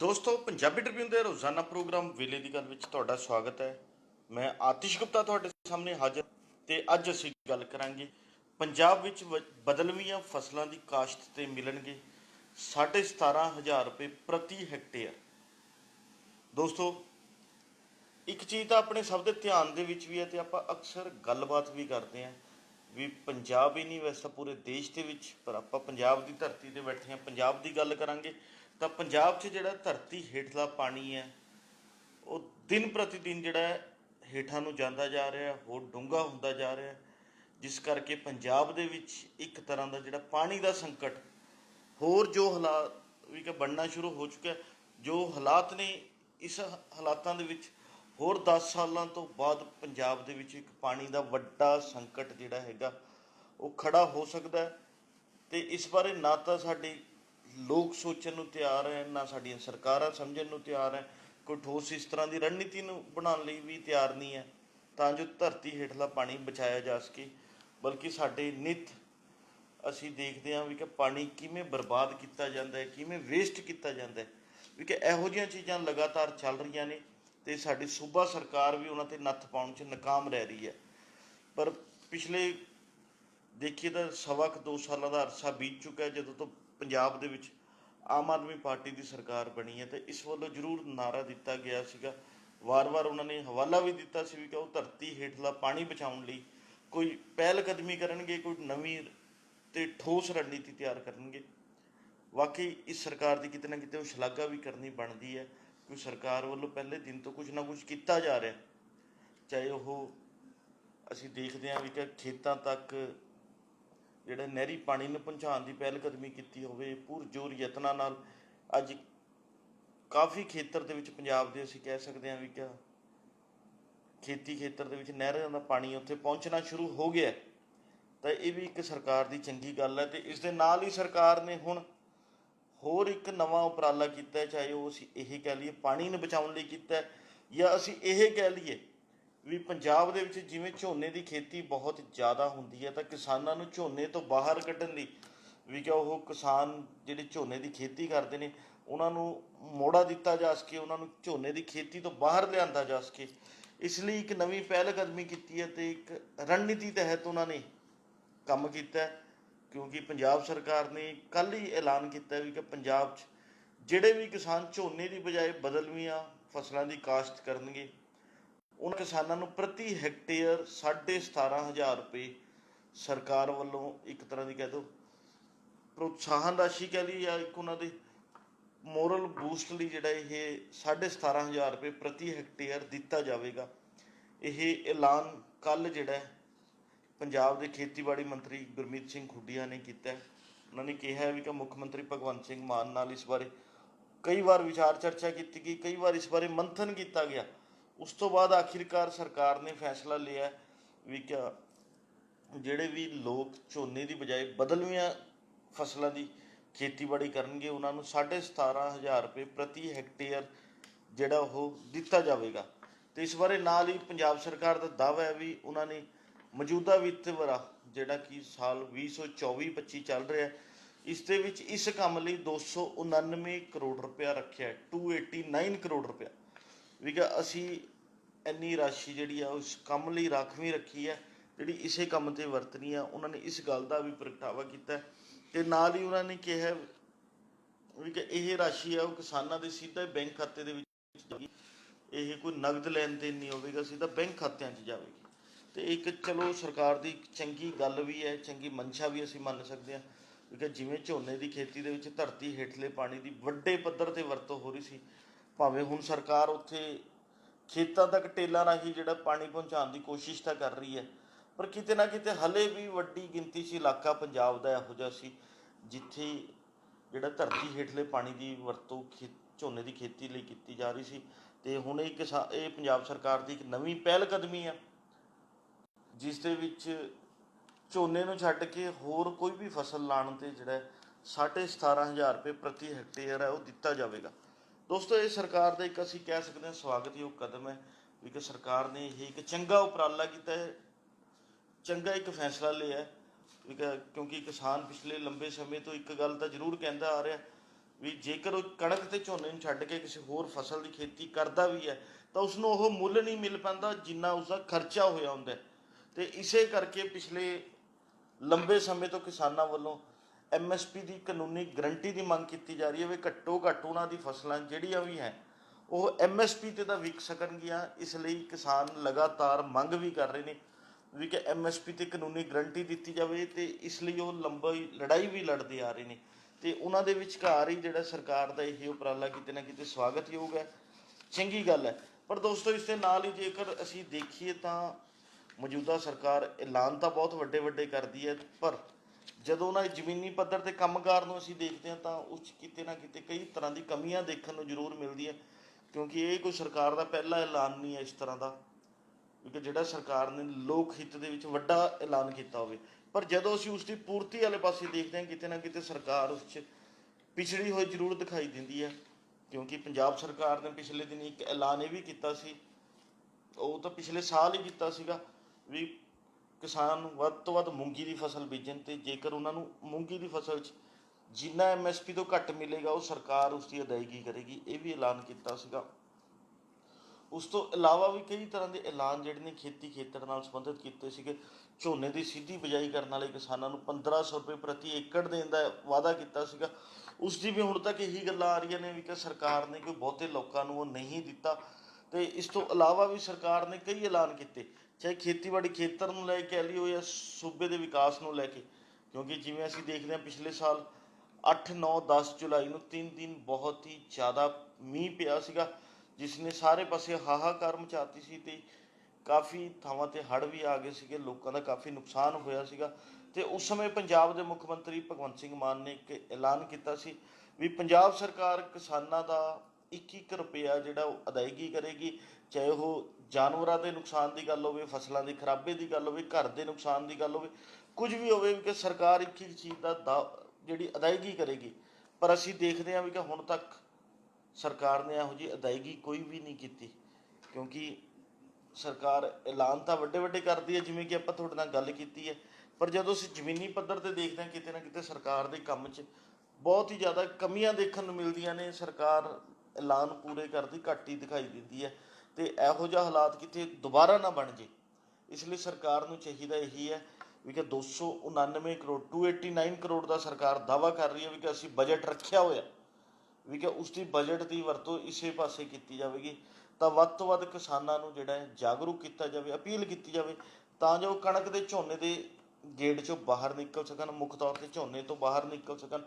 ਦੋਸਤੋ, ਪੰਜਾਬੀ ਟ੍ਰਿਬਿਊਨ ਦੇ ਰੋਜ਼ਾਨਾ ਪ੍ਰੋਗਰਾਮ ਵੇਲੇ ਦੀ ਗੱਲ ਵਿੱਚ ਤੁਹਾਡਾ ਸਵਾਗਤ ਹੈ। ਮੈਂ ਆਤਿਸ਼ ਗੁਪਤਾ ਤੁਹਾਡੇ ਸਾਹਮਣੇ ਹਾਜ਼ਰ ਤੇ ਅੱਜ ਅਸੀਂ ਗੱਲ ਕਰਾਂਗੇ ਪੰਜਾਬ ਵਿੱਚ ਬਦਲਵੀਆਂ ਫਸਲਾਂ ਦੀ ਕਾਸ਼ਤ ਤੇ ਮਿਲਣਗੇ 17500 ਰੁਪਏ ਪ੍ਰਤੀ ਹੈਕਟੇਅਰ। ਦੋਸਤੋ, ਇੱਕ ਚੀਜ਼ ਤਾਂ ਆਪਣੇ ਸਭ ਦੇ ਧਿਆਨ ਦੇ ਵਿੱਚ ਵੀ ਹੈ ਤੇ ਆਪਾਂ ਅਕਸਰ ਗੱਲਬਾਤ ਵੀ ਕਰਦੇ ਹਾਂ ਵੀ ਪੰਜਾਬ ਹੀ ਨਹੀਂ ਵੈਸੇ ਪੂਰੇ ਦੇਸ਼ ਦੇ ਵਿੱਚ, ਪਰ ਆਪਾਂ ਪੰਜਾਬ ਦੀ ਧਰਤੀ ਤੇ ਬੈਠੇ ਹਾਂ, ਪੰਜਾਬ ਦੀ ਗੱਲ ਕਰਾਂਗੇ। ਤਾਂ ਪੰਜਾਬ 'ਚ ਜਿਹੜਾ ਧਰਤੀ ਹੇਠਲਾ ਪਾਣੀ ਹੈ, ਉਹ ਦਿਨ ਪ੍ਰਤੀ ਦਿਨ ਜਿਹੜਾ ਹੇਠਾਂ ਨੂੰ ਜਾਂਦਾ ਜਾ ਰਿਹਾ, ਹੋਰ ਡੂੰਘਾ ਹੁੰਦਾ ਜਾ ਰਿਹਾ, ਜਿਸ ਕਰਕੇ ਪੰਜਾਬ ਦੇ ਵਿੱਚ ਇੱਕ ਤਰ੍ਹਾਂ ਦਾ ਜਿਹੜਾ ਪਾਣੀ ਦਾ ਸੰਕਟ, ਹੋਰ ਜੋ ਹਾਲਾਤ ਵੀ ਕਿ ਬਣਨਾ ਸ਼ੁਰੂ ਹੋ ਚੁੱਕਿਆ, ਜੋ ਹਾਲਾਤ ਨੇ ਇਸ ਹਾਲਾਤਾਂ ਦੇ ਵਿੱਚ, ਹੋਰ 10 ਸਾਲਾਂ ਤੋਂ ਬਾਅਦ ਪੰਜਾਬ ਦੇ ਵਿੱਚ ਇੱਕ ਪਾਣੀ ਦਾ ਵੱਡਾ ਸੰਕਟ ਜਿਹੜਾ ਹੈਗਾ, ਉਹ ਖੜਾ ਹੋ ਸਕਦਾ ਹੈ। ਤੇ ਇਸ ਬਾਰੇ ਨਾ ਤਾਂ ਸਾਡੀ ਲੋਕ ਸੋਚਣ ਨੂੰ ਤਿਆਰ ਹੈ, ਨਾ ਸਾਡੀਆਂ ਸਰਕਾਰਾਂ ਸਮਝਣ ਨੂੰ ਤਿਆਰ ਹੈ। ਕੋਈ ਠੋਸ ਇਸ ਤਰ੍ਹਾਂ ਦੀ ਰਣਨੀਤੀ ਨੂੰ ਬਣਾਉਣ ਲਈ ਵੀ ਤਿਆਰ ਨਹੀਂ ਹੈ, ਤਾਂ ਜੋ ਧਰਤੀ ਹੇਠਲਾ ਪਾਣੀ ਬਚਾਇਆ ਜਾ ਸਕੇ। ਬਲਕਿ ਸਾਡੇ ਨਿਤ ਅਸੀਂ ਦੇਖਦੇ ਹਾਂ ਵੀ ਕਿ ਪਾਣੀ ਕਿਵੇਂ ਬਰਬਾਦ ਕੀਤਾ ਜਾਂਦਾ ਹੈ, ਕਿਵੇਂ ਵੇਸਟ ਕੀਤਾ ਜਾਂਦਾ ਹੈ। ਵੀ ਕਿ ਇਹੋ ਜਿਹੀਆਂ ਚੀਜ਼ਾਂ ਲਗਾਤਾਰ ਚੱਲ ਰਹੀਆਂ ਨੇ ਤੇ ਸਾਡੀ ਸੂਬਾ ਸਰਕਾਰ ਵੀ ਉਹਨਾਂ ਤੇ ਨੱਥ ਪਾਉਣ 'ਚ ਨਾਕਾਮ ਰਹਿ ਰਹੀ ਹੈ। ਪਰ ਪਿਛਲੇ ਦੇਖੀਏ ਤਾਂ ਸਵਾ ਕੁ ਦੋ ਸਾਲਾਂ ਦਾ ਅਰਸਾ ਬੀਤ ਚੁੱਕਾ ਹੈ, ਜਦੋਂ ਤੋਂ ਪੰਜਾਬ ਦੇ ਵਿੱਚ ਆਮ ਆਦਮੀ ਪਾਰਟੀ ਦੀ ਸਰਕਾਰ ਬਣੀ ਹੈ ਤੇ ਇਸ ਵੱਲੋਂ ਜ਼ਰੂਰ ਨਾਰਾ ਦਿੱਤਾ ਗਿਆ ਸੀਗਾ। ਵਾਰ-ਵਾਰ ਉਹਨਾਂ ਨੇ ਹਵਾਲਾ ਵੀ ਦਿੱਤਾ ਸੀ ਵੀ ਕਿ ਉਹ ਧਰਤੀ ਹੇਠਲਾ ਪਾਣੀ ਬਚਾਉਣ ਲਈ ਕੋਈ ਪਹਿਲ ਕਦਮੀ ਕਰਨਗੇ, ਕੋਈ ਨਵੀਂ ਤੇ ਠੋਸ ਰਣਨੀਤੀ ਤਿਆਰ ਕਰਨਗੇ। ਵਾਕਈ ਇਸ ਸਰਕਾਰ ਦੀ ਕਿਤੇ ਨਾ ਕਿਤੇ ਉਹ ਸ਼ਲਾਘਾ ਵੀ ਕਰਨੀ ਬਣਦੀ ਹੈ ਕਿ ਸਰਕਾਰ ਵੱਲੋਂ ਪਹਿਲੇ ਦਿਨ ਤੋਂ ਕੁਝ ਨਾ ਕੁਝ ਕੀਤਾ ਜਾ ਰਿਹਾ। ਚਾਹੇ ਉਹ ਅਸੀਂ ਦੇਖਦੇ ਹਾਂ ਵੀ ਕਿ ਖੇਤਾਂ ਤੱਕ ਜਿਹੜਾ ਨਹਿਰੀ ਪਾਣੀ ਨੂੰ ਪਹੁੰਚਾਉਣ ਦੀ ਪਹਿਲ ਕਦਮੀ ਕੀਤੀ ਹੋਵੇ ਪੁਰਜੋਰ ਯਤਨਾਂ ਨਾਲ ਅੱਜ ਕਾਫੀ ਖੇਤਰ ਦੇ ਵਿੱਚ ਪੰਜਾਬ ਦੇ ਅਸੀਂ ਕਹਿ ਸਕਦੇ ਹਾਂ ਵੀ ਕਿ ਖੇਤੀ ਖੇਤਰ ਦੇ ਵਿੱਚ ਨਹਿਰਾਂ ਦਾ ਪਾਣੀ ਉੱਥੇ ਪਹੁੰਚਣਾ ਸ਼ੁਰੂ ਹੋ ਗਿਆ ਤਾਂ ਇਹ ਵੀ ਇੱਕ ਸਰਕਾਰ ਦੀ ਚੰਗੀ ਗੱਲ ਹੈ ਤੇ ਇਸ ਦੇ ਨਾਲ ਹੀ ਸਰਕਾਰ ਨੇ ਹੁਣ ਹੋਰ ਇੱਕ ਨਵਾਂ ਉਪਰਾਲਾ ਕੀਤਾ ਚਾਹੇ ਉਹ ਅਸੀਂ ਇਹ ਕਹਿ ਲਈਏ ਪਾਣੀ ਨੂੰ ਬਚਾਉਣ ਲਈ ਕੀਤਾ ਜਾਂ ਅਸੀਂ ਇਹ ਕਹਿ ਲਈਏ ਵੀ ਪੰਜਾਬ ਦੇ ਵਿੱਚ ਜਿਵੇਂ ਝੋਨੇ ਦੀ ਖੇਤੀ ਬਹੁਤ ਜ਼ਿਆਦਾ ਹੁੰਦੀ ਹੈ, ਤਾਂ ਕਿਸਾਨਾਂ ਨੂੰ ਝੋਨੇ ਤੋਂ ਬਾਹਰ ਕੱਢਣ ਲਈ ਵੀ ਕਿ ਉਹ ਕਿਸਾਨ ਜਿਹੜੇ ਝੋਨੇ ਦੀ ਖੇਤੀ ਕਰਦੇ ਨੇ, ਉਹਨਾਂ ਨੂੰ ਮੋੜਾ ਦਿੱਤਾ ਜਾ ਸਕੇ, ਉਹਨਾਂ ਨੂੰ ਝੋਨੇ ਦੀ ਖੇਤੀ ਤੋਂ ਬਾਹਰ ਲਿਆਂਦਾ ਜਾ ਸਕੇ। ਇਸ ਲਈ ਇੱਕ ਨਵੀਂ ਪਹਿਲ ਕਦਮੀ ਕੀਤੀ ਹੈ ਤੇ ਇੱਕ ਰਣਨੀਤੀ ਤਹਿਤ ਉਹਨਾਂ ਨੇ ਕੰਮ ਕੀਤਾ ਕਿਉਂਕਿ ਪੰਜਾਬ ਸਰਕਾਰ ਨੇ ਕੱਲ ਹੀ ਐਲਾਨ ਕੀਤਾ ਵੀ ਕਿ ਪੰਜਾਬ 'ਚ ਜਿਹੜੇ ਵੀ ਕਿਸਾਨ ਝੋਨੇ ਦੀ ਬਜਾਏ ਬਦਲਵੀਆਂ ਫਸਲਾਂ ਦੀ ਕਾਸ਼ਤ ਕਰਨਗੇ ਉਹਨਾਂ ਕਿਸਾਨਾਂ ਨੂੰ ਪ੍ਰਤੀ ਹੈਕਟੇਅਰ 17500 ਰੁਪਏ ਸਰਕਾਰ ਵੱਲੋਂ ਇੱਕ ਤਰ੍ਹਾਂ ਦੀ ਕਹਿ ਦੋ ਪ੍ਰੋਤਸਾਹਨ ਰਾਸ਼ੀ ਕਹਿ ਲਈ ਜਾਂ ਇੱਕ ਉਹਨਾਂ ਦੇ ਮੋਰਲ ਬੂਸਟ ਲਈ ਜਿਹੜਾ ਇਹ 17500 ਰੁਪਏ ਪ੍ਰਤੀ ਹੈਕਟੇਅਰ ਦਿੱਤਾ ਜਾਵੇਗਾ। ਇਹ ਐਲਾਨ ਕੱਲ ਜਿਹੜਾ ਪੰਜਾਬ ਦੇ ਖੇਤੀਬਾੜੀ ਮੰਤਰੀ ਗੁਰਮੀਤ ਸਿੰਘ ਖੁੱਡੀਆ ਨੇ ਕੀਤਾ ਉਹਨਾਂ ਨੇ ਕਿਹਾ ਹੈ ਵੀ ਕਿ ਮੁੱਖ ਮੰਤਰੀ ਭਗਵੰਤ ਸਿੰਘ ਮਾਨ ਨਾਲ ਇਸ ਬਾਰੇ ਕਈ ਵਾਰ ਵਿਚਾਰ ਚਰਚਾ ਕੀਤੀ ਗਈ, ਕਈ ਵਾਰ ਇਸ ਬਾਰੇ ਮੰਥਨ ਕੀਤਾ ਗਿਆ। ਉਸ ਤੋਂ ਬਾਅਦ ਆਖਿਰਕਾਰ ਸਰਕਾਰ ਨੇ ਫੈਸਲਾ ਲਿਆ ਵੀ ਕਿ ਜਿਹੜੇ ਵੀ ਲੋਕ ਝੋਨੇ ਦੀ ਬਜਾਏ ਬਦਲਵੀਆਂ ਫਸਲਾਂ ਦੀ ਖੇਤੀਬਾੜੀ ਕਰਨਗੇ, ਉਹਨਾਂ ਨੂੰ 17500 ਰੁਪਏ ਪ੍ਰਤੀ ਹੈਕਟੇਅਰ ਜਿਹੜਾ ਉਹ ਦਿੱਤਾ ਜਾਵੇਗਾ। ਤੇ ਇਸ ਬਾਰੇ ਨਾਲ ਹੀ ਪੰਜਾਬ ਸਰਕਾਰ ਦਾ ਦਾਅਵਾ ਹੈ ਵੀ ਉਹਨਾਂ ਨੇ ਮੌਜੂਦਾ ਵਿੱਤ ਵਰਾ ਜਿਹੜਾ ਕਿ ਸਾਲ 2024-25 ਚੱਲ ਰਿਹਾ ਹੈ, ਇਸ ਦੇ ਵਿੱਚ ਇਸ ਕੰਮ ਲਈ 299 ਕਰੋੜ ਰੁਪਇਆ ਰੱਖਿਆ ਹੈ 289 ਕਰੋੜ ਰੁਪਇਆ। ਵੀ ਕਿ ਅਸੀਂ ਇੰਨੀ ਰਾਸ਼ੀ ਜਿਹੜੀ ਆ ਉਸ ਕੰਮ ਲਈ ਰਾਖਵੀਂ ਰੱਖੀ ਹੈ ਜਿਹੜੀ ਇਸੇ ਕੰਮ ਤੇ ਵਰਤਣੀ ਆ, ਉਹਨਾਂ ਨੇ ਇਸ ਗੱਲ ਦਾ ਵੀ ਪ੍ਰਗਟਾਵਾ ਕੀਤਾ। ਹੈ ਤੇ ਨਾਲ ਹੀ ਉਹਨਾਂ ਨੇ ਕਿਹਾ ਵੀ ਕਿ ਇਹ ਰਾਸ਼ੀ ਆ, ਉਹ ਕਿਸਾਨਾਂ ਦੇ ਸਿੱਧਾ ਬੈਂਕ ਖਾਤੇ ਦੇ ਵਿੱਚ ਜਾਵੇਗੀ। ਇਹ ਕੋਈ ਨਗਦ ਲੈਣ ਦੇਣ ਨਹੀਂ ਹੋਵੇਗਾ, ਸਿੱਧਾ ਬੈਂਕ ਖਾਤਿਆਂ 'ਚ ਜਾਵੇਗੀ। ਤੇ ਇੱਕ ਚਲੋ ਸਰਕਾਰ ਦੀ ਚੰਗੀ ਗੱਲ ਵੀ ਹੈ, ਚੰਗੀ ਮਨਸ਼ਾ ਵੀ ਅਸੀਂ ਮੰਨ ਸਕਦੇ ਹਾਂ ਕਿਉਂਕਿ ਜਿਵੇਂ ਝੋਨੇ ਦੀ ਖੇਤੀ ਦੇ ਵਿੱਚ ਧਰਤੀ ਹੇਠਲੇ ਪਾਣੀ ਦੀ ਵੱਡੇ ਪੱਧਰ ਤੇ ਵਰਤੋਂ ਹੋ ਰਹੀ ਸੀ ਭਾਵੇਂ ਹੁਣ ਸਰਕਾਰ ਉੱਥੇ ਖੇਤਾਂ ਤੱਕ ਟੇਲਾਂ ਰਾਹੀਂ ਜਿਹੜਾ ਪਾਣੀ ਪਹੁੰਚਾਉਣ ਦੀ ਕੋਸ਼ਿਸ਼ ਤਾਂ ਕਰ ਰਹੀ ਹੈ, ਪਰ ਕਿਤੇ ਨਾ ਕਿਤੇ ਹਲੇ ਵੀ ਵੱਡੀ ਗਿਣਤੀ 'ਚ ਇਲਾਕਾ ਪੰਜਾਬ ਦਾ ਇਹੋ ਜਿਹਾ ਸੀ, ਜਿੱਥੇ ਜਿਹੜਾ ਧਰਤੀ ਹੇਠਲੇ ਪਾਣੀ ਦੀ ਵਰਤੋਂ ਖੇ ਝੋਨੇ ਦੀ ਖੇਤੀ ਲਈ ਕੀਤੀ ਜਾ ਰਹੀ ਸੀ ਤੇ ਹੁਣ ਇਹ ਕਿਸਾਨ ਇਹ ਪੰਜਾਬ ਸਰਕਾਰ ਦੀ ਇੱਕ ਨਵੀਂ ਪਹਿਲ ਕਦਮੀ ਆ, ਜਿਸ ਦੇ ਵਿੱਚ ਝੋਨੇ ਨੂੰ ਛੱਡ ਕੇ ਹੋਰ ਕੋਈ ਵੀ ਫਸਲ ਲਾਉਣ ਤੇ ਜਿਹੜਾ ਹੈ 17500 ਰੁਪਏ ਪ੍ਰਤੀ ਹੈਕਟੇਅਰ ਹੈ ਉਹ ਦਿੱਤਾ ਜਾਵੇਗਾ। ਦੋਸਤੋ, ਇਹ ਸਰਕਾਰ ਦਾ ਇੱਕ ਅਸੀਂ ਕਹਿ ਸਕਦੇ ਹਾਂ ਸਵਾਗਤਯੋਗ ਕਦਮ ਹੈ ਵੀ ਕਿ ਸਰਕਾਰ ਨੇ ਇਹ ਇੱਕ ਚੰਗਾ ਉਪਰਾਲਾ ਕੀਤਾ ਹੈ, ਚੰਗਾ ਇੱਕ ਫੈਸਲਾ ਲਿਆ ਵੀ ਕਿ- ਕਿਉਂਕਿ ਕਿਸਾਨ ਪਿਛਲੇ ਲੰਬੇ ਸਮੇਂ ਤੋਂ ਇੱਕ ਗੱਲ ਤਾਂ ਜ਼ਰੂਰ ਕਹਿੰਦਾ ਆ ਰਿਹਾ ਵੀ ਜੇਕਰ ਉਹ ਕਣਕ ਤੇ ਝੋਨੇ ਨੂੰ ਛੱਡ ਕੇ ਕਿਸੇ ਹੋਰ ਫਸਲ ਦੀ ਖੇਤੀ ਕਰਦਾ ਵੀ ਹੈ, ਤਾਂ ਉਸ ਨੂੰ ਉਹ ਮੁੱਲ ਨਹੀਂ ਮਿਲ ਪੈਂਦਾ ਜਿੰਨਾ ਉਸ ਦਾ ਖਰਚਾ ਹੋਇਆ ਹੁੰਦਾ ਹੈ। ਤੇ ਇਸੇ ਕਰਕੇ ਪਿਛਲੇ ਲੰਬੇ ਸਮੇਂ ਤੋਂ ਕਿਸਾਨਾਂ ਵੱਲੋਂ ਐਮਐਸਪੀ ਦੀ ਕਾਨੂੰਨੀ ਗਰੰਟੀ ਦੀ ਮੰਗ ਕੀਤੀ ਜਾ ਰਹੀ ਹੈ ਵੀ ਘੱਟੋ ਘੱਟ ਉਹਨਾਂ ਦੀ ਫਸਲਾਂ ਜਿਹੜੀਆਂ ਵੀ ਹੈ, ਉਹ ਐਮਐਸਪੀ ਤੇ ਤਾਂ ਵਿਕ ਸਕਣਗੀਆਂ, ਇਸ ਲਈ ਕਿਸਾਨ ਲਗਾਤਾਰ ਮੰਗ ਵੀ ਕਰ ਰਹੇ ਨੇ ਵੀ ਕਿ ਐਮਐਸਪੀ ਤੇ ਕਾਨੂੰਨੀ ਗਰੰਟੀ ਦਿੱਤੀ ਜਾਵੇ ਤੇ ਇਸ ਲਈ ਉਹ ਲੰਬੀ ਲੜਾਈ ਵੀ ਲੜਦੇ ਆ ਰਹੇ ਨੇ ਤੇ ਉਹਨਾਂ ਦੇ ਵਿਚਕਾਰ ਹੀ ਜਿਹੜਾ ਸਰਕਾਰ ਦਾ ਇਹ ਉਪਰਾਲਾ ਕਿਤੇ ਨਾ ਕਿਤੇ ਸਵਾਗਤਯੋਗ ਹੈ। ਚੰਗੀ ਗੱਲ ਹੈ। ਪਰ ਦੋਸਤੋ, ਇਸ ਦੇ ਨਾਲ ਹੀ ਜੇਕਰ ਅਸੀਂ ਦੇਖੀਏ ਤਾਂ ਮੌਜੂਦਾ ਸਰਕਾਰ ਐਲਾਨ ਤਾਂ ਬਹੁਤ ਵੱਡੇ ਵੱਡੇ ਕਰਦੀ ਹੈ, ਪਰ ਜਦੋਂ ਉਹਨਾਂ ਦੇ ਜ਼ਮੀਨੀ ਪੱਧਰ ਤੇ ਕੰਮਕਾਰ ਨੂੰ ਅਸੀਂ ਦੇਖਦੇ ਹਾਂ ਤਾਂ ਉਸ 'ਚ ਕਿਤੇ ਨਾ ਕਿਤੇ ਕਈ ਤਰ੍ਹਾਂ ਦੀ ਕਮੀਆਂ ਦੇਖਣ ਨੂੰ ਜ਼ਰੂਰ ਮਿਲਦੀ ਹੈ, ਕਿਉਂਕਿ ਇਹ ਕੋਈ ਸਰਕਾਰ ਦਾ ਪਹਿਲਾ ਐਲਾਨ ਨਹੀਂ ਹੈ ਇਸ ਤਰ੍ਹਾਂ ਦਾ ਕਿਉਂਕਿ ਜਿਹੜਾ ਸਰਕਾਰ ਨੇ ਲੋਕ ਹਿੱਤ ਦੇ ਵਿੱਚ ਵੱਡਾ ਐਲਾਨ ਕੀਤਾ ਹੋਵੇ। ਪਰ ਜਦੋਂ ਅਸੀਂ ਉਸ ਦੀ ਪੂਰਤੀ ਵਾਲੇ ਪਾਸੇ ਦੇਖਦੇ ਹਾਂ, ਕਿਤੇ ਨਾ ਕਿਤੇ ਸਰਕਾਰ ਉਸ 'ਚ ਪਿਛੜੀ ਹੋਈ ਜ਼ਰੂਰ ਦਿਖਾਈ ਦਿੰਦੀ ਹੈ, ਕਿਉਂਕਿ ਪੰਜਾਬ ਸਰਕਾਰ ਨੇ ਪਿਛਲੇ ਦਿਨ ਇੱਕ ਐਲਾਨ ਇਹ ਵੀ ਕੀਤਾ ਸੀ, ਉਹ ਤਾਂ ਪਿਛਲੇ ਸਾਲ ਹੀ ਕੀਤਾ ਸੀਗਾ, ਵੀ ਕਿਸਾਨ ਵੱਧ ਤੋਂ ਵੱਧ ਮੂੰਗੀ ਦੀ ਫਸਲ ਬੀਜਣ ਤੇ ਜੇਕਰ ਉਹਨਾਂ ਨੂੰ ਮੂੰਗੀ ਦੀ ਫਸਲ 'ਚ ਜਿੰਨਾ ਐਮਐਸਪੀ ਤੋਂ ਘੱਟ ਮਿਲੇਗਾ, ਉਹ ਸਰਕਾਰ ਉਸ ਦੀ ਅਦਾਇਗੀ ਕਰੇਗੀ, ਇਹ ਵੀ ਐਲਾਨ ਕੀਤਾ ਸੀਗਾ। ਉਸ ਤੋਂ ਇਲਾਵਾ ਵੀ ਕਈ ਤਰ੍ਹਾਂ ਦੇ ਐਲਾਨ ਜਿਹੜੇ ਨੇ ਖੇਤੀ ਖੇਤਰ ਨਾਲ ਸੰਬੰਧਿਤ ਕੀਤੇ ਸੀਗੇ। ਝੋਨੇ ਦੀ ਸਿੱਧੀ ਬਿਜਾਈ ਕਰਨ ਵਾਲੇ ਕਿਸਾਨਾਂ ਨੂੰ 1500 ਰੁਪਏ ਪ੍ਰਤੀ ਏਕੜ ਦੇਣ ਦਾ ਵਾਅਦਾ ਕੀਤਾ ਸੀਗਾ। ਉਸ ਦੀ ਵੀ ਹੁਣ ਤੱਕ ਇਹੀ ਗੱਲਾਂ ਆ ਰਹੀਆਂ ਨੇ ਵੀ ਕਿ ਸਰਕਾਰ ਨੇ ਕੋਈ ਬਹੁਤੇ ਲੋਕਾਂ ਨੂੰ ਉਹ ਨਹੀਂ ਦਿੱਤਾ। ਤੇ ਇਸ ਤੋਂ ਇਲਾਵਾ ਵੀ ਸਰਕਾਰ ਨੇ ਕਈ ਐਲਾਨ ਕੀਤੇ। ਚਾਹੇ ਖੇਤੀਬਾੜੀ ਖੇਤਰ ਨੂੰ ਲੈ ਕੇ ਕਹਿ ਲਈਓ ਜਾਂ ਸੂਬੇ ਦੇ ਵਿਕਾਸ ਨੂੰ ਲੈ ਕੇ, ਕਿਉਂਕਿ ਜਿਵੇਂ ਅਸੀਂ ਦੇਖਦੇ ਹਾਂ ਪਿਛਲੇ ਸਾਲ 8 9 10 ਜੁਲਾਈ ਨੂੰ ਤਿੰਨ ਦਿਨ ਬਹੁਤ ਹੀ ਜ਼ਿਆਦਾ ਮੀਂਹ ਪਿਆ ਸੀਗਾ, ਜਿਸ ਨੇ ਸਾਰੇ ਪਾਸੇ ਹਾਹਾਕਾਰ ਮਚਾਤੀ ਸੀ ਤੇ ਕਾਫੀ ਥਾਵਾਂ ਤੇ ਹੜ੍ਹ ਵੀ ਆ ਗਏ ਸੀਗੇ, ਲੋਕਾਂ ਦਾ ਕਾਫੀ ਨੁਕਸਾਨ ਹੋਇਆ ਸੀਗਾ ਤੇ ਉਸ ਸਮੇਂ ਪੰਜਾਬ ਦੇ ਮੁੱਖ ਮੰਤਰੀ ਭਗਵੰਤ ਸਿੰਘ ਮਾਨ ਨੇ ਇੱਕ ਐਲਾਨ ਕੀਤਾ ਸੀ ਵੀ ਪੰਜਾਬ ਸਰਕਾਰ ਕਿਸਾਨਾਂ ਦਾ 1-1 ਰੁਪਿਆ ਜਿਹੜਾ ਉਹ ਅਦਾਇਗੀ ਕਰੇਗੀ, ਚਾਹੇ ਉਹ ਜਾਨਵਰਾਂ ਦੇ ਨੁਕਸਾਨ ਦੀ ਗੱਲ ਹੋਵੇ, ਫਸਲਾਂ ਦੀ, ਖਰਾਬੇ ਦੀ ਗੱਲ ਹੋਵੇ, ਘਰ ਦੇ ਨੁਕਸਾਨ ਦੀ ਗੱਲ ਹੋਵੇ, ਕੁਝ ਵੀ ਹੋਵੇ ਕਿ ਸਰਕਾਰ ਇੱਕ ਇੱਕ ਚੀਜ਼ ਦਾ ਦਾ- ਜਿਹੜੀ ਅਦਾਇਗੀ ਕਰੇਗੀ। ਪਰ ਅਸੀਂ ਦੇਖਦੇ ਹਾਂ ਵੀ ਕਿ ਹੁਣ ਤੱਕ ਸਰਕਾਰ ਨੇ ਇਹੋ ਜਿਹੀ ਅਦਾਇਗੀ ਕੋਈ ਵੀ ਨਹੀਂ ਕੀਤੀ, ਕਿਉਂਕਿ ਸਰਕਾਰ ਐਲਾਨ ਤਾਂ ਵੱਡੇ ਵੱਡੇ ਕਰਦੀ ਹੈ, ਜਿਵੇਂ ਕਿ ਆਪਾਂ ਤੁਹਾਡੇ ਨਾਲ ਗੱਲ ਕੀਤੀ ਹੈ। ਪਰ ਜਦੋਂ ਅਸੀਂ ਜ਼ਮੀਨੀ ਪੱਧਰ ਤੇ ਦੇਖਦੇ ਹਾਂ, ਕਿਤੇ ਨਾ ਕਿਤੇ ਸਰਕਾਰ ਦੇ ਕੰਮ 'ਚ ਬਹੁਤ ਹੀ ਜ਼ਿਆਦਾ ਕਮੀਆਂ ਦੇਖਣ ਨੂੰ ਮਿਲਦੀਆਂ ਨੇ। ਸਰਕਾਰ ਐਲਾਨ ਪੂਰੇ ਕਰਦੀ, ਘੱਟ ਹੀ ਦਿਖਾਈ ਦਿੰਦੀ ਹੈ। ਤੇ ਇਹੋ ਜਿਹਾ ਹਾਲਾਤ ਕਿਤੇ ਦੁਬਾਰਾ ਨਾ ਬਣ ਜੇ। ਇਸ ਲਈ ਸਰਕਾਰ ਨੂੰ ਚਾਹੀਦਾ ਇਹੀ ਹੈ ਵੀ ਕਿ 299 ਕਰੋੜ 289 ਕਰੋੜ ਦਾ ਸਰਕਾਰ ਦਾਵਾ ਕਰ ਰਹੀ ਹੈ ਵੀ ਕਿ ਅਸੀਂ ਬਜਟ ਰੱਖਿਆ ਹੋਇਆ, ਵੀ ਕਿ ਉਸ ਦੀ ਬਜਟ ਦੀ ਵਰਤੋਂ ਇਸੇ ਪਾਸੇ ਕੀਤੀ ਜਾਵੇਗੀ। ਤਾਂ ਵੱਧ ਤੋਂ ਵੱਧ ਕਿਸਾਨਾਂ ਨੂੰ ਜਿਹੜਾ ਹੈ ਜਾਗਰੂਕ ਕੀਤਾ ਜਾਵੇ, ਅਪੀਲ ਕੀਤੀ ਜਾਵੇ, ਤਾਂ ਜੋ ਕਣਕ ਦੇ ਝੋਨੇ ਦੇ ਗੇਟ ਚੋਂ ਬਾਹਰ ਨਿਕਲ ਸਕਣ, ਮੁੱਖ ਤੌਰ ਤੇ ਝੋਨੇ ਤੋਂ ਬਾਹਰ ਨਿਕਲ ਸਕਣ।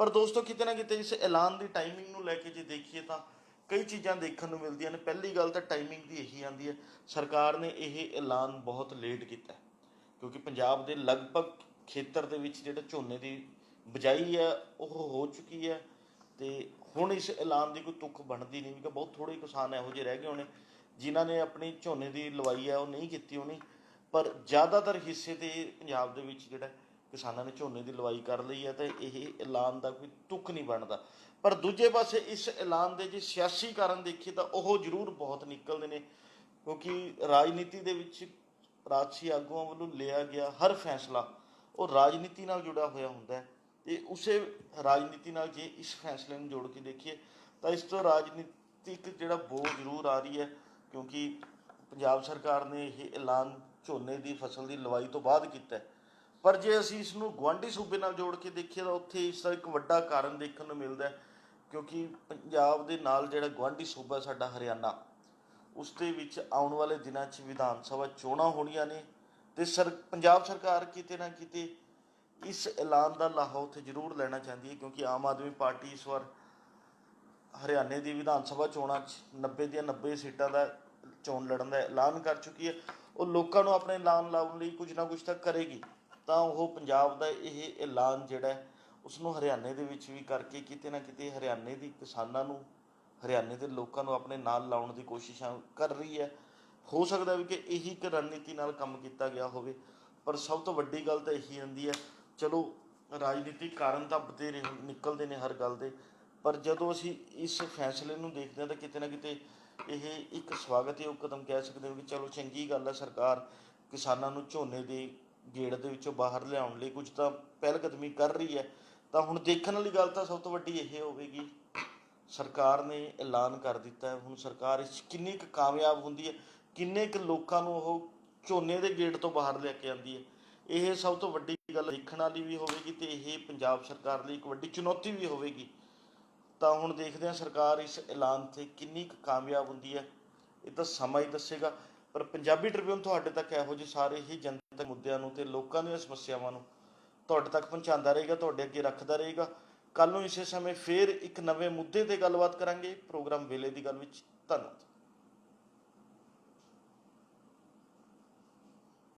ਪਰ ਦੋਸਤੋ, ਕਿਤੇ ਨਾ ਕਿਤੇ ਇਸ ਐਲਾਨ ਦੀ ਟਾਈਮਿੰਗ ਨੂੰ ਲੈ ਕੇ ਜੇ ਦੇਖੀਏ ਤਾਂ ਕਈ ਚੀਜ਼ਾਂ ਦੇਖਣ ਨੂੰ ਮਿਲਦੀਆਂ ਨੇ। ਪਹਿਲੀ ਗੱਲ ਤਾਂ ਟਾਈਮਿੰਗ ਦੀ ਇਹੀ ਆਂਦੀ ਹੈ, ਸਰਕਾਰ ਨੇ ਇਹ ਐਲਾਨ ਬਹੁਤ ਲੇਟ ਕੀਤਾ ਕਿਉਂਕਿ ਪੰਜਾਬ ਦੇ ਲਗਭਗ ਖੇਤਰ ਦੇ ਵਿੱਚ ਜਿਹੜਾ ਝੋਨੇ ਦੀ ਬਜਾਈ ਹੈ, ਉਹ ਹੋ ਚੁੱਕੀ ਹੈ ਤੇ ਹੁਣ ਇਸ ਐਲਾਨ ਦੀ ਕੋਈ ਤੁਕ ਬਣਦੀ ਨਹੀਂ। ਕਿ ਬਹੁਤ ਥੋੜੇ ਕਿਸਾਨ ਇਹੋ ਜਿਹੇ ਰਹਿ ਗਏ ਹੋਣੇ, ਜਿਨ੍ਹਾਂ ਨੇ ਆਪਣੀ ਝੋਨੇ ਦੀ ਲਵਾਈ ਹੈ, ਉਹ ਨਹੀਂ ਕੀਤੀ ਹੋਣੀ। ਪਰ ਜ਼ਿਆਦਾਤਰ ਹਿੱਸੇ ਤੇ ਪੰਜਾਬ ਦੇ ਵਿੱਚ ਜਿਹੜਾ ਕਿਸਾਨਾਂ ਨੇ ਝੋਨੇ ਦੀ ਲਵਾਈ ਕਰ ਲਈ ਹੈ ਤੇ ਇਹ ਐਲਾਨ ਦਾ ਕੋਈ ਤੁਕ ਨਹੀਂ ਬਣਦਾ। ਪਰ ਦੂਜੇ ਪਾਸੇ ਇਸ ਐਲਾਨ ਦੇ ਜੇ ਸਿਆਸੀ ਕਾਰਨ ਦੇਖੀਏ ਤਾਂ ਉਹ ਜ਼ਰੂਰ ਬਹੁਤ ਨਿਕਲਦੇ ਨੇ, ਕਿਉਂਕਿ ਰਾਜਨੀਤੀ ਦੇ ਵਿੱਚ ਰਾਜਸੀ ਆਗੂਆਂ ਵੱਲੋਂ ਲਿਆ ਗਿਆ ਹਰ ਫੈਸਲਾ ਉਹ ਰਾਜਨੀਤੀ ਨਾਲ ਜੁੜਿਆ ਹੋਇਆ ਹੁੰਦਾ ਹੈ ਤੇ ਉਸੇ ਰਾਜਨੀਤੀ ਨਾਲ ਜੇ ਇਸ ਫੈਸਲੇ ਨੂੰ ਜੋੜ ਕੇ ਦੇਖੀਏ ਤਾਂ ਇਸ ਤੋਂ ਰਾਜਨੀਤਿਕ ਜਿਹੜਾ ਬੋ ਜ਼ਰੂਰ ਆ ਰਹੀ ਹੈ, ਕਿਉਂਕਿ ਪੰਜਾਬ ਸਰਕਾਰ ਨੇ ਇਹ ਐਲਾਨ ਝੋਨੇ ਦੀ ਫਸਲ ਦੀ ਲਵਾਈ ਤੋਂ ਬਾਅਦ ਕੀਤਾ ਪਰ ਜੇ ਅਸੀਂ ਇਸ ਨੂੰ ਗੁਆਂਢੀ ਸੂਬੇ ਨਾਲ ਜੋੜ ਕੇ ਦੇਖੀਏ ਤਾਂ ਉੱਥੇ ਇਸ ਦਾ ਇੱਕ ਵੱਡਾ ਕਾਰਨ ਦੇਖਣ ਨੂੰ ਮਿਲਦਾ ਹੈ ਕਿਉਂਕਿ ਪੰਜਾਬ ਦੇ ਨਾਲ ਜਿਹੜਾ ਗੁਆਂਢੀ ਸੂਬਾ ਸਾਡਾ ਹਰਿਆਣਾ, ਉਸ ਦੇ ਵਿੱਚ ਆਉਣ ਵਾਲੇ ਦਿਨਾਂ 'ਚ ਵਿਧਾਨ ਸਭਾ ਚੋਣਾਂ ਹੋਣੀਆਂ ਨੇ ਤੇ ਸਰ, ਪੰਜਾਬ ਸਰਕਾਰ ਕਿਤੇ ਨਾ ਕਿਤੇ ਇਸ ਐਲਾਨ ਦਾ ਲਾਹਾ ਉੱਥੇ ਜ਼ਰੂਰ ਲੈਣਾ ਚਾਹੁੰਦੀ ਹੈ ਕਿਉਂਕਿ ਆਮ ਆਦਮੀ ਪਾਰਟੀ ਇਸ ਵਾਰ ਹਰਿਆਣੇ ਦੀ ਵਿਧਾਨ ਸਭਾ ਚੋਣਾਂ 'ਚ 90 ਦੀਆਂ 90 ਸੀਟਾਂ ਦਾ ਚੋਣ ਲੜਨ ਦਾ ਐਲਾਨ ਕਰ ਚੁੱਕੀ ਹੈ। ਉਹ ਲੋਕਾਂ ਨੂੰ ਆਪਣੇ ਐਲਾਨ ਲਾਉਣ ਲਈ ਕੁਝ ਨਾ ਕੁਝ ਤਾਂ ਕਰੇਗੀ। ਤਾਂ ਉਹ ਪੰਜਾਬ ਦਾ ਇਹ ਐਲਾਨ ਜਿਹੜਾ ਉਸ ਨੂੰ ਹਰਿਆਣੇ ਦੇ ਵਿੱਚ ਵੀ ਕਰਕੇ ਕਿਤੇ ਨਾ ਕਿਤੇ ਹਰਿਆਣੇ ਦੀ ਕਿਸਾਨਾਂ ਨੂੰ, ਹਰਿਆਣੇ ਦੇ ਲੋਕਾਂ ਨੂੰ ਆਪਣੇ ਨਾਲ ਲਾਉਣ ਦੀ ਕੋਸ਼ਿਸ਼ਾਂ ਕਰ ਰਹੀ ਹੈ। ਹੋ ਸਕਦਾ ਵੀ ਕਿ ਇਹੀ ਇੱਕ ਰਣਨੀਤੀ ਨਾਲ ਕੰਮ ਕੀਤਾ ਗਿਆ ਹੋਵੇ, ਪਰ ਸਭ ਤੋਂ ਵੱਡੀ ਗੱਲ ਤਾਂ ਇਹੀ ਹੁੰਦੀ ਹੈ, ਚਲੋ ਰਾਜਨੀਤਿਕ ਕਾਰਨ ਤਾਂ ਬਥੇਰੇ ਨਿਕਲਦੇ ਨੇ ਹਰ ਗੱਲ ਦੇ, ਪਰ ਜਦੋਂ ਅਸੀਂ ਇਸ ਫੈਸਲੇ ਨੂੰ ਦੇਖਦੇ ਹਾਂ ਤਾਂ ਕਿਤੇ ਨਾ ਕਿਤੇ ਇਹ ਇੱਕ ਸਵਾਗਤਯੋਗ ਕਦਮ ਕਹਿ ਸਕਦੇ ਹੋ ਕਿ ਚਲੋ ਚੰਗੀ ਗੱਲ ਹੈ ਸਰਕਾਰ ਕਿਸਾਨਾਂ ਨੂੰ ਝੋਨੇ ਦੇ ਗੇੜ ਦੇ ਵਿੱਚੋਂ ਬਾਹਰ ਲਿਆਉਣ ਲਈ ਕੁਝ ਤਾਂ ਪਹਿਲਕਦਮੀ ਕਰ ਰਹੀ ਹੈ। ਤਾਂ ਹੁਣ ਦੇਖਣ ਵਾਲੀ ਗੱਲ ਤਾਂ ਸਭ ਤੋਂ ਵੱਡੀ ਇਹ ਹੋਵੇਗੀ, ਸਰਕਾਰ ਨੇ ਐਲਾਨ ਕਰ ਦਿੱਤਾ ਹੈ। ਹੁਣ ਸਰਕਾਰ ਇਸ ਕਿੰਨੀ ਕੁ ਕਾਮਯਾਬ ਹੁੰਦੀ ਹੈ, ਕਿੰਨੇ ਕੁ ਲੋਕਾਂ ਨੂੰ ਉਹ ਝੋਨੇ ਦੇ ਗੇਟ ਤੋਂ ਬਾਹਰ ਲੈ ਕੇ ਆਉਂਦੀ ਹੈ, ਇਹ ਸਭ ਤੋਂ ਵੱਡੀ ਗੱਲ ਦੇਖਣ ਵਾਲੀ ਵੀ ਹੋਵੇਗੀ ਤੇ ਇਹ ਪੰਜਾਬ ਸਰਕਾਰ ਲਈ ਇੱਕ ਵੱਡੀ ਚੁਣੌਤੀ ਵੀ ਹੋਵੇਗੀ। ਤਾਂ ਹੁਣ ਦੇਖਦੇ ਹਾਂ ਸਰਕਾਰ ਇਸ ਐਲਾਨ ਤੇ ਕਿੰਨੀ ਕੁ ਕਾਮਯਾਬ ਹੁੰਦੀ ਹੈ। ਇਹ ਤਾਂ ਸਮਾਂ ਹੀ ਦੱਸੇਗਾ। ਪਰ ਪੰਜਾਬੀ ਟ੍ਰਿਬਿਊਨ ਤੁਹਾਡੇ ਤੱਕ ਇਹੋ ਜਿਹੇ ਸਾਰੇ ਹੀ ਜਨਤਕ ਮੁੱਦਿਆਂ ਨੂੰ ਤੇ ਲੋਕਾਂ ਦੀਆਂ ਸਮੱਸਿਆਵਾਂ ਨੂੰ ਤੁਹਾਡੇ ਤੱਕ ਪਹੁੰਚਾਉਂਦਾ ਰਹੇਗਾ, ਤੁਹਾਡੇ ਅੱਗੇ ਰੱਖਦਾ ਰਹੇਗਾ। ਕੱਲ ਨੂੰ ਇਸੇ ਸਮੇਂ ਫੇਰ ਇੱਕ ਨਵੇਂ ਮੁੱਦੇ ਤੇ ਗੱਲਬਾਤ ਕਰਾਂਗੇ। ਪ੍ਰੋਗਰਾਮ ਵੇਲੇ ਦੀ ਗੱਲ ਵਿੱਚ ਧੰਨਵਾਦ।